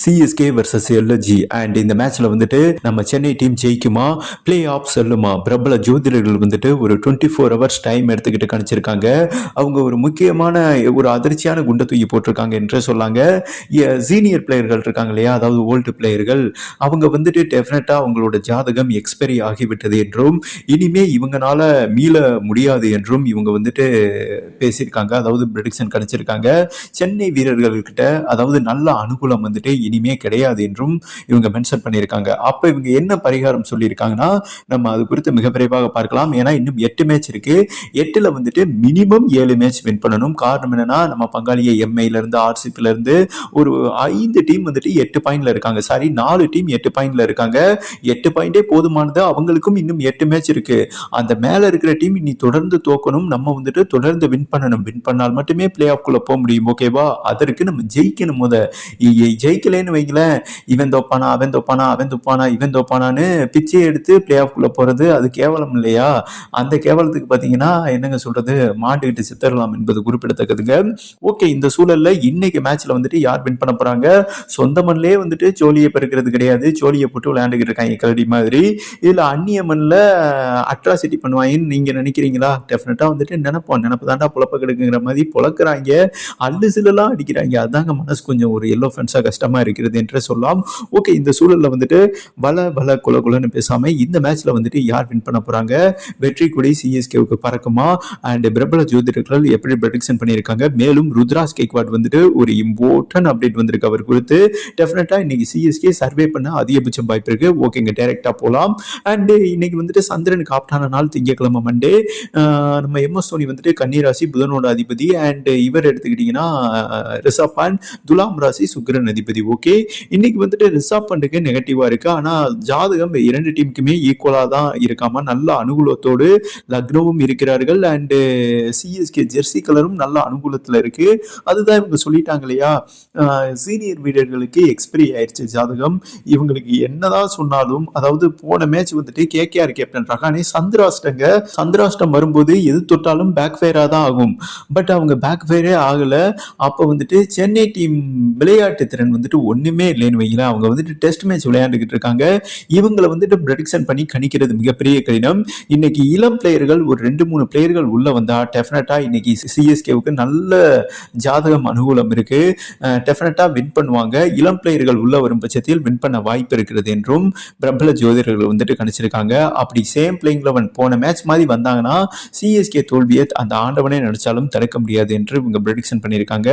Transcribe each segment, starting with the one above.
CSK versus LG and இந்த மேட்ச்ல வந்துட்டு நம்ம சென்னை டீம் ஜெயிக்குமா? பிளே ஆஃப் செல்லுமா? பிரபல ஜோதிடர்கள் வந்துட்டு ஒரு டுவெண்ட்டி ஃபோர் ஹவர்ஸ் டைம் எடுத்துக்கிட்டு கணிச்சிருக்காங்க. அவங்க ஒரு முக்கியமான ஒரு அதிர்ச்சியான குண்டை தூக்கி போட்டிருக்காங்க என்று சொல்லாங்க. சீனியர் பிளேயர்கள் இருக்காங்க இல்லையா? அதாவது ஓல்டு பிளேயர்கள் அவங்க வந்துட்டு டெஃபினட்டா அவங்களோட ஜாதகம் எக்ஸ்பைரி ஆகிவிட்டது என்றும் இனிமே இவங்கனால மீள முடியாது என்றும் இவங்க வந்துட்டு பேசியிருக்காங்க. அதாவது ப்ரெடிக்ஷன் கணிச்சிருக்காங்க. சென்னை வீரர்கள்கிட்ட அதாவது நல்ல அனுகூலம் வந்துட்டு இனிமே கிடையாது என்றும் இவங்க மென்ஷன் பண்ணியிருக்காங்க. அப்போ இவங்க என்ன பரிகாரம் சொல்லியிருக்காங்கன்னா நம்ம அது குறித்து மிக விரைவாக பார்க்கலாம். ஏன்னா இன்னும் எட்டு மேட்ச் இருக்கு. எட்டுல வந்துட்டு மினிமம் ஏழு மேட்ச் வின் பண்ணணும். காரணம் என்னன்னா நம்ம பங்காளியை எம்ஐல இருந்து ஆர்சிபில இருந்து ஒரு ஐந்து டீம் வந்துட்டு எட்டு பாயிண்ட்ல இருக்காங்க. சாரி நாலு டீம் எட்டு பாயிண்ட்ல இருக்காங்க. எட்டு பாயிண்டே போதுமானது. அவங்களுக்கும் இன்னும் எட்டு மேட்ச் இருக்கு. அந்த மேல இருக்கிற டீம் இனி தொடர்ந்து தோக்கணும். நம்ம வந்துட்டு தொடர்ந்து வின் பண்ணணும். வின் பண்ணால் மட்டுமே பிளே ஆஃப்குள்ள போக முடியும். ஓகேவா அதற்கு நம்ம ஜெயிக்கணும் முத. ஜெயிக்கல ஜெயிக்கலைன்னு வைங்களேன். இவன் தோப்பானா அவன் தோப்பானா அவன் தோப்பானா இவன் தோப்பானான்னு பிச்சை எடுத்து பிளே ஆஃப்குள்ள போறது அது கேவலம் இல்லையா? அந்த கேவலத்துக்கு பாத்தீங்கன்னா என்னங்க சொல்றது? மாட்டுக்கிட்டு சித்தரலாம் என்பது குறிப்பிடத்தக்கதுங்க. ஓகே இந்த சூழல்ல இன்னைக்கு மேட்ச்ல வந்துட்டு யார் வின் பண்ண போறாங்க? சொந்த மண்ணிலே வந்துட்டு சோழியை பெருக்கிறது கிடையாது. சோழியை போட்டு விளையாண்டுக்கிட்டு இருக்காங்க கரடி மாதிரி. இதுல அந்நிய மண்ணில் அட்ராசிட்டி பண்ணுவாங்கன்னு நீங்க நினைக்கிறீங்களா? டெஃபினட்டா வந்துட்டு நினைப்போம். நினப்பு தாண்டா புழப்ப கெடுக்குங்கிற மாதிரி புழக்கிறாங்க அல்லு சிலெல்லாம் அடிக்கிறாங்க. அதாங்க மனசு கொஞ்சம் ஒரு எல்லோ ஃபென்ஸாக கஷ்டமா இருக்கிறது என்று சொல்லலாம் ஓகே இந்த சூழல்ல வந்துட்டு வள வள குல குலன்னு பேசாமல் இந்த மேட்ச்ல வந்துட்டு யார் வின் பண்ண போறாங்க? வெற்றி கொடி சிஎஸ்கேவுக்கு பறக்குமா? அண்ட் பிரபல ஜோதிடர்கள் எப்படி ப்ரெடிக்ஷன் பண்ணியிருக்காங்க? மேலும் ருத்ராஸ் கேக்வாட் வந்துட்டு ஒரு இம்பார்ட்டன்ட் அப்டேட் வந்திருக்கு அவர் குறித்து. டெஃபினட்டா இன்னைக்கு சிஎஸ்கே சர்வே பண்ண அதிகபட்சம் வாய்ப்பு இருக்கு. ஓகேங்க டேரக்டா போலாம். அண்ட் இன்னைக்கு வந்துட்டு சந்திரனுக்கு ஆப்டான நாள் திங்கட்கிழமை மண்டே ஆஹ் நம்ம எம்எஸ் தோனி வந்துட்டு கன்னிராசி புதனோட அதிபதி. அண்ட் இவர் எடுத்துக்கிட்டிங்கன்னா ரிஷப் அண்ட் துலாம் ராசி சுக்கிரன் அதிபதி. ஓகே. இன்னைக்கு வந்துட்டு ரிசர்வ் பண்டுக்கு நெகட்டிவா இருக்கு. ஆனா ஜாதகம் இரண்டு டீமுக்குமே ஈக்குவலா தான் இருக்காம நல்ல அனுகூலத்தோடு லக்னவும் இருக்கிறார்கள். அண்டு சிஎஸ்கே ஜெர்சி கலரும் நல்ல அனுகூலத்துல இருக்கு. அதுதான் இவங்க சொல்லிட்டாங்க இல்லையா? சீனியர் வீரர்களுக்கு எக்ஸ்பிரி ஆயிடுச்சு ஜாதகம். இவங்களுக்கு என்னதான் சொன்னாலும் அதாவது போன மேட்ச் வந்துட்டு கேகேஆர் கேப்டன் ரகானே சந்திராஷ்டங்க. சந்திராஷ்டம் வரும்போது எது தொட்டாலும் பேக் ஃபயரா தான் ஆகும். பட் அவங்க பேக் ஃபயரே ஆகல. அப்போ வந்துட்டு சென்னை டீம் விளையாட்டு திறன் வந்துட்டு ஒண்ணுமே இல்லைன்னு வைங்களா அவங்க வந்துட்டு டெஸ்ட் மேட்ச் விளையாண்டுக்கிட்டு இருக்காங்க. இவங்களை வந்துட்டு ப்ரெடிக்ஷன் பண்ணி கணிக்கிறது மிகப்பெரிய கடினம். இன்னைக்கு இளம் பிளேயர்கள் ஒரு ரெண்டு மூணு பிளேயர்கள் உள்ள வந்தா டெஃபினட்டா இன்னைக்கு சிஎஸ்கேவுக்கு நல்ல ஜாதகம் அனுகூலம் இருக்கு. டெஃபினட்டா வின் பண்ணுவாங்க. இளம் பிளேயர்கள் உள்ள வரும் பட்சத்தில் வின் பண்ண வாய்ப்பு இருக்கிறது என்றும் பிரபல ஜோதிடர்கள் வந்துட்டு கணிச்சிருக்காங்க. அப்படி சேம் பிளேயிங் லெவன் போன மேட்ச் மாதிரி வந்தாங்கன்னா சிஎஸ்கே தோல்வியை அந்த ஆண்டவனே நினைச்சாலும் தடுக்க முடியாது என்று இவங்க ப்ரெடிக்ஷன் பண்ணியிருக்காங்க.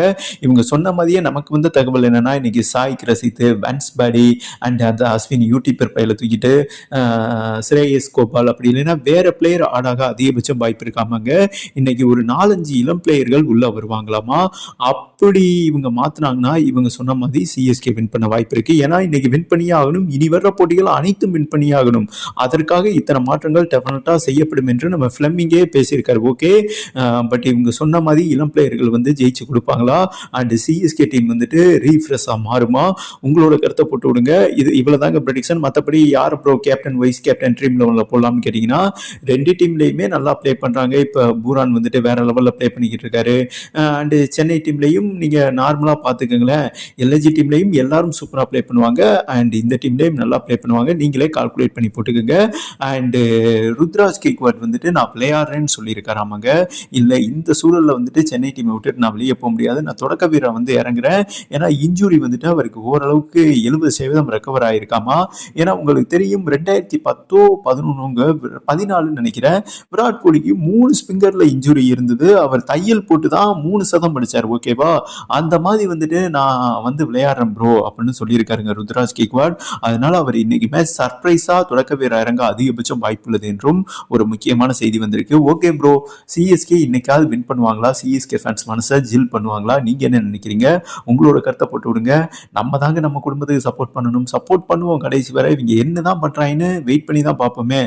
இவங்க சொன்ன மாதிரியே நமக்கு வந்த தகவல் என்னன்னா இன்னைக்கு சாய்க்கு ரசித்து வன்ஸ் பாடி அண்ட் அந்த அஸ்வின் யூடியூப்பர் பையில தூக்கிட்டு ஸ்ரேயஸ் கோபால் அப்படி இல்லைன்னா வேற பிளேயர் ஆடாக அதிகபட்சம் வாய்ப்பு இருக்காமாங்க இன்னைக்கு ஒரு நாலஞ்சு இளம் பிளேயர்கள் உள்ள வருவாங்களாமா? அப்படி இவங்க மாத்தினாங்கன்னா இவங்க சொன்ன மாதிரி சிஎஸ்கே வின் பண்ண வாய்ப்பு இருக்கு. ஏன்னா இன்னைக்கு வின் பண்ணியே ஆகணும் இனி வர்ற போட்டிகள் அனைத்தும் வின் பண்ணியே ஆகணும் அதற்காக இத்தனை மாற்றங்கள் டெஃபினட்டா செய்யப்படும் என்று நம்ம ஃபிளமிங்கே பேசியிருக்காரு ஓகே பட் இவங்க சொன்ன மாதிரி இளம் பிளேயர்கள் வந்து ஜெயிச்சு கொடுப்பாங்களா? அண்ட் சிஎஸ்கே டீம் வந்துட்டு ரீஃப்ரெஷ்ஷாக மாறும். உங்களோட கருத்தை போட்டு விடுங்க. இது இவ்வளவுதாங்க ப்ரெடிக்ஷன் மற்றபடி யார் bro captain vice captain dream லெவலில் போடலாம்னு கேட்டிங்கன்னா ரெண்டு டீம்லேயுமே நல்லா ப்ளே பண்ணுறாங்க இப்போ பூரான் வந்துட்டு வேற லெவலில் ப்ளே பண்ணிக்கிட்டு இருக்காரு. அண்டு சென்னை டீம்லேயும் நீங்கள் நார்மலாக பார்த்துக்கோங்களேன். எல்ஜி டீம்லேயும் எல்லாரும் சூப்பராக ப்ளே பண்ணுவாங்க. அண்ட் இந்த டீம்லேயும் நல்லா ப்ளே பண்ணுவாங்க. நீங்களே கால்குலேட் பண்ணி போட்டுக்கோங்க. அண்டு ருத்ராஜ் கேக்வாட் வந்துட்டு நான் விளையாடுறேன்னு சொல்லியிருக்காராமாங்க. இல்லை இந்த சூழலில் வந்துட்டு சென்னை டீமை விட்டுட்டு நான் வெளியே போக முடியாது. நான் தொடக்க வீரர் வந்து இறங்குறேன். ஏன்னா இன்ஜுரி வந்துட்டு அவருக்கு ஓரளவுக்கு எழுபது சதவீதம் ரெக்கவர் ஆயிருக்காமா? ஏன்னா உங்களுக்கு தெரியும் ரெண்டாயிரத்தி பத்தோ பதினொன்னுங்க பதினாலுன்னு நினைக்கிறேன் விராட் கோலிக்கு மூணு ஸ்பிங்கர்ல இன்ஜுரி இருந்தது. அவர் தையல் போட்டு தான் மூணு சதம் அடிச்சார் ஓகேவா? அந்த மாதிரி வந்துட்டு நான் வந்து விளையாடுறேன் ப்ரோ அப்படின்னு சொல்லியிருக்காருங்க ருத்ராஜ் கேக்வாட். அதனால அவர் இன்னைக்கு மேட்ச் சர்ப்ரைஸா தொடக்க வீரர் இறங்க அதிகபட்சம் வாய்ப்புள்ளது என்றும் ஒரு முக்கியமான செய்தி வந்திருக்கு. ஓகே ப்ரோ சிஎஸ்கே இன்னைக்காவது வின் பண்ணுவாங்களா? சிஎஸ்கே ஃபேன்ஸ் மனசை ஜில் பண்ணுவாங்களா? நீங்க என்ன நினைக்கிறீங்க? உங்களோட கருத்தை போட்டு விடுங்க. நம்ம தாங்க நம்ம குடும்பத்துக்கு சப்போர்ட் பண்ணணும். சப்போர்ட் பண்ணுவோம் கடைசி வரை. இவங்க என்னதான் பண்ணுறாங்கன்னு வெயிட் பண்ணி தான் பார்ப்போமே.